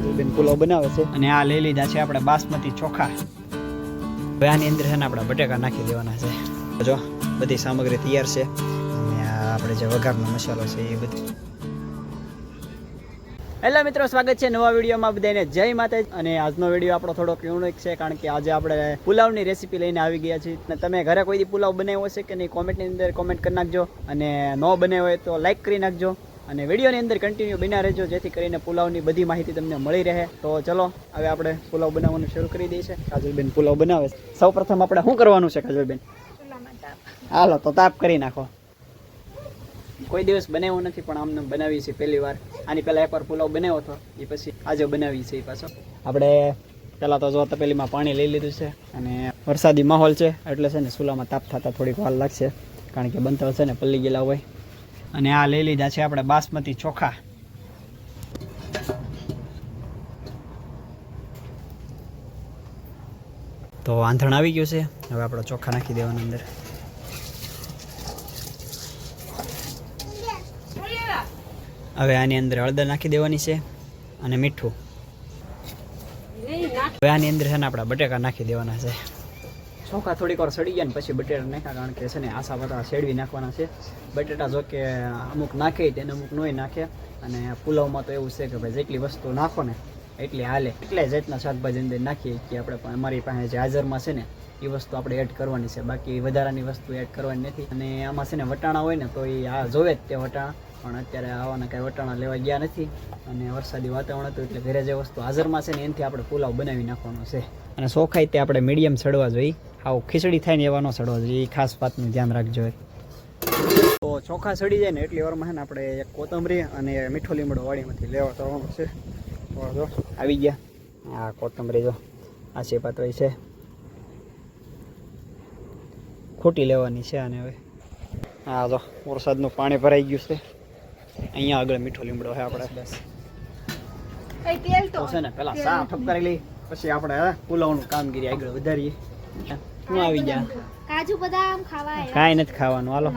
કાજલબેન પુલાવ બનાવે છે. અને આ લઈ લીધા છે આપણે બાસમતી ચોખા. હવે આની અંદર છે ને આપણે બટેકા નાખી દેવાના છે. જો, બધી સામગ્રી તૈયાર છે. અને આપણે જે વઘારનો મસાલો છે એ બધું. હેલો મિત્રો, સ્વાગત છે નવા વિડીયોમાં બધાને. જય માતાજી. અને આજનો વીડિયો આપણો થોડોક યુનિક છે, કારણ કે આજે આપણે પુલાવની રેસીપી લઈને આવી ગયા છીએ. તમે ઘરે કોઈ પુલાવ બનાવ્યો છે કે નહીં કોમેન્ટની અંદર કોમેન્ટ કરી નાખજો. અને ન બનાવ્યો હોય તો લાઈક કરી નાખજો. અને વિડીયોની અંદર કન્ટિન્યુ બન્યા રહેજો, જેથી કરીને પુલાવની બધી માહિતી તમને મળી રહે. તો ચલો, હવે આપણે પુલાવ બનાવવાનું શરૂ કરી દઈએ છે કાજલબેન પુલાવ બનાવે છે. સૌ પ્રથમ આપણે શું કરવાનું છે, કાજલબેન? હાલો, તો તાપ કરી નાખો. કોઈ દિવસ બનાવ્યો નથી, પણ આમને બનાવી છે પહેલી વાર. આની પહેલાં એકવાર પુલાવ બનાવ્યો હતો, એ પછી આજે બનાવી છે એ પાછો. આપણે પહેલાં તો જો તપેલીમાં પાણી લઈ લીધું છે, અને વરસાદી માહોલ છે, એટલે છે ને ચૂલામાં તાપ થતાં થોડીક વાર લાગશે. કારણ કે બનતા છે ને, પલ્લી ગયેલા હોય. અને આ લઈ લીધા છે આપણે બાસમતી ચોખા. તો આંધણ આવી ગયું છે. હવે આપણે ચોખા નાખી દેવાના અંદર. હવે આની અંદર હળદર નાખી દેવાની છે અને મીઠું. હવે આની અંદર છે ને આપણા બટેકા નાખી દેવાના છે. ચોખા થોડીક વાર સડી ગયા ને પછી બટેટા નાખ્યા કારણ કે છે ને આસા બધા શેડવી નાખવાના છે. બટેટા જો કે અમુક નાખે તેને અમુક નોય નાખે. અને પુલાવમાં તો એવું છે કે ભાઈ જેટલી વસ્તુ નાખો ને એટલી હાલે. એટલે જ રીતના શાકભાજી અંદર નાખીએ કે આપણે અમારી પાસે જે હાજરમાં છે ને એ વસ્તુ આપણે એડ કરવાની છે. બાકી વધારાની વસ્તુ એડ કરવાની નથી. અને આમાં છે ને વટાણા હોય ને તો એ આ જોવે જ તે વટાણા. પણ અત્યારે આવાના કાંઈ વટાણા લેવા ગયા નથી. અને વરસાદી વાતાવરણ હતું એટલે ઘરે જે વસ્તુ હાજરમાં છે ને એનાથી આપણે પુલાવ બનાવી નાખવાનો છે. અને ચોખાઈ તે આપણે મીડિયમ સડવા જોઈએ. આવું ખીચડી થાય ને એવા ન સડવા જોઈએ એ ખાસ વાતનું ધ્યાન રાખજો તો ચોખા સડી જાય ને એટલી વારમાં છે ને આપણે એક કોથમરી અને મીઠો લીમડો વાડીમાંથી લેવા જવાનું છે. જો આવી ગયા. આ કોથમરી જો આ છે પાતળી છે. ખોટી લેવાની છે આને હવે. હા જો વરસાદનું પાણી ભરાઈ ગયું છે. અહીંયા આગળ મીઠો લીમડો છે આપણે. બસ તો તો છે ને પેલા સા ઠપકારી લઈ પછી આપણે પુલાવનું કામગીરી આગળ વધારીએ. શું આવી ગયા. કાજુ બદામ ખાવા કાંઈ નથી ખાવાનું હાલો.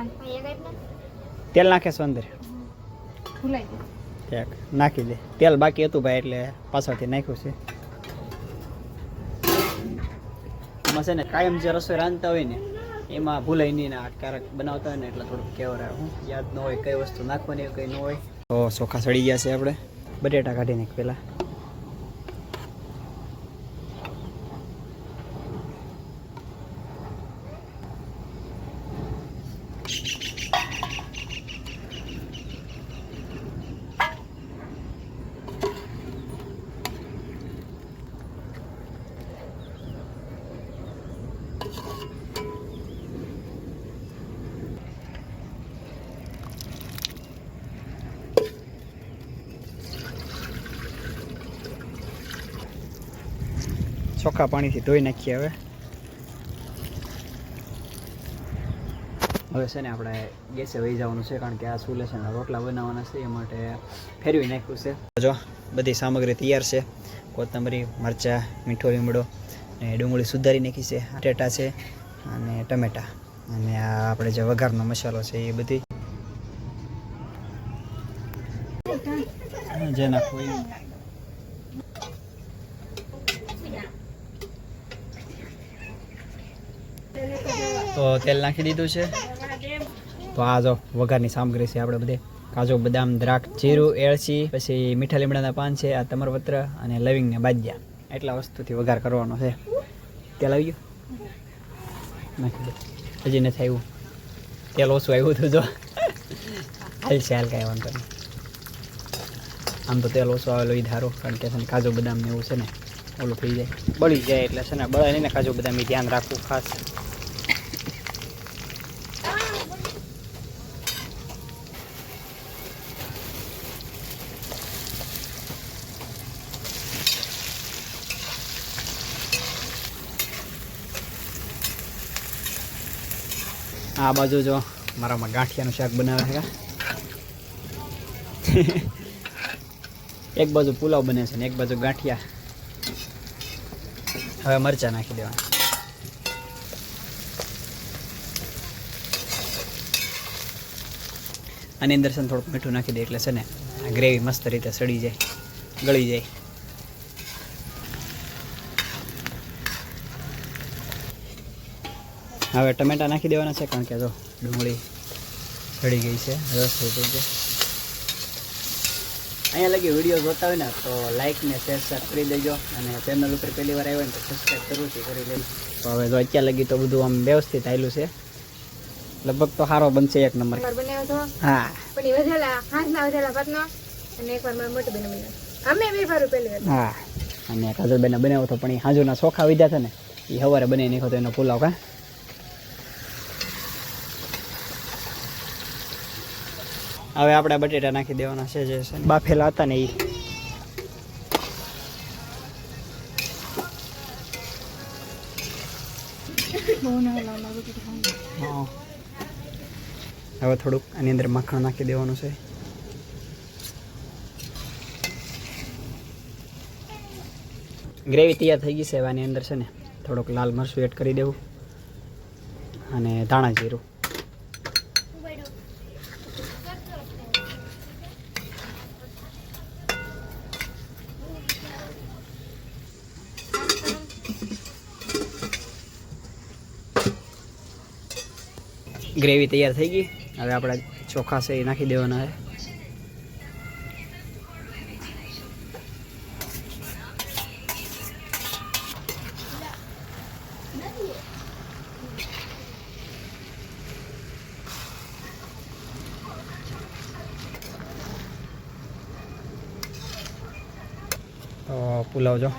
તેલ નાખે છો અંદર ભૂલાઈ નાખી દે. તેલ બાકી હતું ભાઈ એટલે પાછળથી નાખ્યું છે. એમાં છે ને કાયમ જે રસોઈ રાંધતા હોય ને એમાં ભૂલાય નહીં ને ક્યારેક બનાવતા હોય ને એટલે થોડુંક કેવર હું યાદ ન હોય કઈ વસ્તુ નાખવાની કઈ ન હોય. તો ચોખા સડી ગયા છે આપણે. બટેટા કાઢી નાખ પહેલાં ચોખ્ખા પાણીથી ધોઈ નાખીએ હવે. હવે છે ને આપણે ગેસે વહી જવાનું છે કારણ કે આ ચૂલે છે રોટલા બનાવવાના છે એ માટે ફેરવી નાખ્યું છે. જો બધી સામગ્રી તૈયાર છે. કોથમરી મરચાં મીઠો લીમડો ને ડુંગળી સુધારી નાખી છે. ટેટા છે અને ટમેટા. અને આ આપણે જે વઘારનો મસાલો છે એ બધી જે નાખવું તો તેલ નાખી દીધું છે. તો આ જો વઘારની સામગ્રી છે આપણે બધે. કાજુ, બદામ, દ્રાક્ષ, જીરું એળચી પછી મીઠા લીમડાના પાન છે, આ તમારપત્ર અને લવિંગને બાજ્યા એટલા વસ્તુથી વઘાર કરવાનો છે. તેલ આવી ગયું? નાખી દે. હજી નથી આવ્યું. તેલ ઓછું આવ્યું હતું જો. હાલ છે, હાલ કાંઈ વાંધો નહીં. આમ તો તેલ ઓછું આવેલું એ ધારો, કારણ કે ને કાજુ, બદામ ને એવું છે ને, ઓલું થઈ જાય. બળી જાય એટલે છે ને બળે નહીં ને કાજુ, બદામ ધ્યાન રાખવું ખાસ. આ બાજુ જો મારામાં ગાંઠિયાનું શાક બનાવે છે. એક બાજુ પુલાવ બને છે ને એક બાજુ ગાંઠિયા. હવે મરચાં નાખી દેવાના. આની અંદર છે ને થોડુંક મીઠું નાખી દે એટલે છે ને ગ્રેવી મસ્ત રીતે સડી જાય, ગળી જાય. હવે ટમેટા નાખી દેવાના છે કારણ કે જો ડુંગળી ચડી ગઈ છે રસ થઈ ગઈ છે અહીંયા લગી વીડિયો જોતા હોય ને તો લાઇક ને શેર શેર કરી દેજો. અને ચેનલ ઉપર પહેલી વાર આવ્યો ને તો સબસ્ક્રાઈબ જરૂરથી કરી લેજો. તો હવે જો અત્યાર લગી તો બધું આમ વ્યવસ્થિત આવેલું છે. લગભગ તો સારો બનશે એક નંબર. હા. પણ વધેલા હાંસના વધેલા ભાતનો અને એકવાર મારા મોટી બેન અમે બે વાર પહેલી વાર હા. અને કાજલબેનને બનાવ્યો હતો પણ એ હાજુના ચોખા વિધા હતા ને એ સવારે બનાવી નાખ્યો તો એનો પુલાવ કા? હવે આપણે બટેટા નાખી દેવાના છે જે છે બાફેલા હતા ને એ. હવે થોડુંક આની અંદર માખણ નાખી દેવાનું છે. ગ્રેવી તૈયાર થઈ ગઈ છે એવાની અંદર છે ને થોડુંક લાલ મરચું એડ કરી દેવું. અને ધાણા જીરું. ગ્રેવી તૈયાર થઈ ગઈ. હવે આપણે ચોખા છે એ નાખી દેવાના છે. તો પુલાવ જો.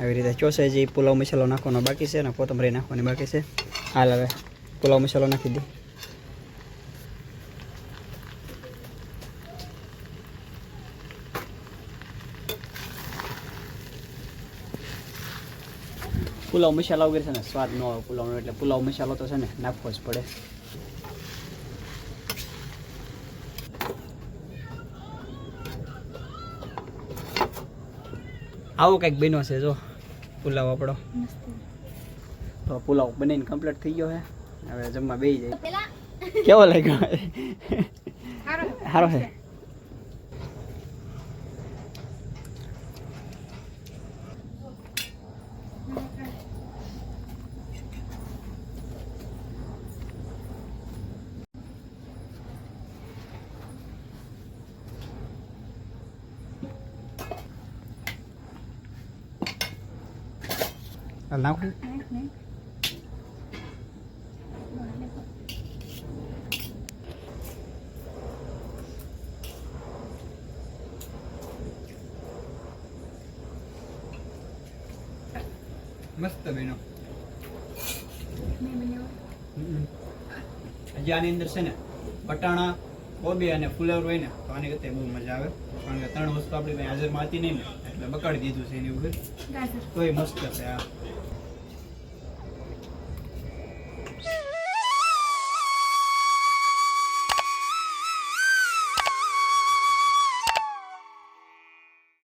આવી રીતે ચોસે જે પુલાવ મસાલો નાખવાનો બાકી છે ને કોથમરી નાખવાની બાકી છે. હાલ હવે પુલાવ મસાલો નાખી દે પુલાવ મસાલા વગેરે છે ને સ્વાદ ન આવે પુલાવનો એટલે પુલાવ મસાલો તો છે ને નાખવો જ પડે. આવો કંઈક બન્યો છે જો પુલાવ આપણો. તો પુલાવ બનીને કમ્પ્લીટ થઈ ગયો છે હવે જમવા બેસી જાય. કેવો લાગ્યો? સારો સારો છે હાલ નાખું મસ્ત બન્યો હજી આની અંદર છે ને બટાણા કોબી અને ફુલેવર હોય ને તો આની કરતા બહુ મજા આવે કારણ કે ત્રણ વસ્તુ આપણી હાજરમાં હતી નહીં ને એટલે બકાડી દીધું છે એની ઉપર તોય મસ્ત છે આ